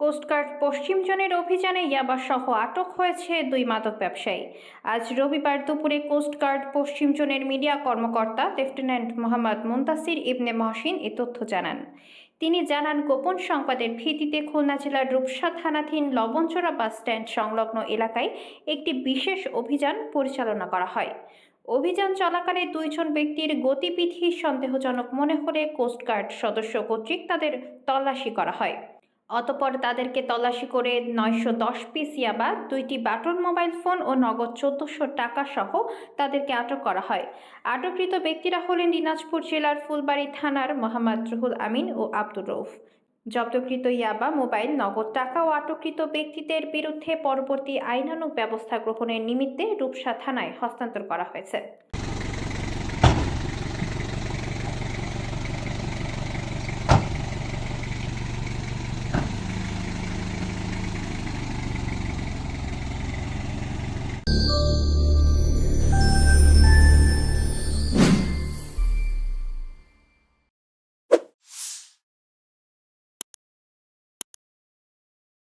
Coast guard পশ্চিম জোনের অভিযানে ইয়াবাসহ আটক হয়েছে দুই মাদক ব্যবসায়ী। আজ রবিবার দুপুরে কোস্টগার্ড পশ্চিম জোনের মিডিয়া কর্মকর্তা লেফটেন্যান্ট মোহাম্মদ মুন্তাসির ইবনে মহসিন এ তথ্য জানান। তিনি জানান, গোপন সংবাদের ভিত্তিতে খুলনা জেলার রূপসা থানাধীন লবণচোরা বাস স্ট্যান্ড সংলগ্ন এলাকায় একটি বিশেষ অভিযান পরিচালনা করা হয়। অভিযান চলাকালে দুইজন ব্যক্তির গতিবিধি সন্দেহজনক মনে হলে কোস্টগার্ড সদস্য কর্তৃক তাদের তল্লাশি করা হয়। অতপর তাদেরকে তল্লাশি করে নয়শো দশ পিস ইয়াবা, দুইটি বাটন মোবাইল ফোন ও নগদ চোদ্দশো টাকা সহ তাদেরকে আটক করা হয়। আটককৃত ব্যক্তিরা হলেন দিনাজপুর জেলার ফুলবাড়ি থানার মোহাম্মদ রুহুল আমিন ও আব্দুর রৌফ জব্দকৃত ইয়াবা, মোবাইল, নগদ টাকা ও আটককৃত ব্যক্তিদের বিরুদ্ধে পরবর্তী আইনানুগ ব্যবস্থা গ্রহণের নিমিত্তে রূপসা থানায় হস্তান্তর করা হয়েছে।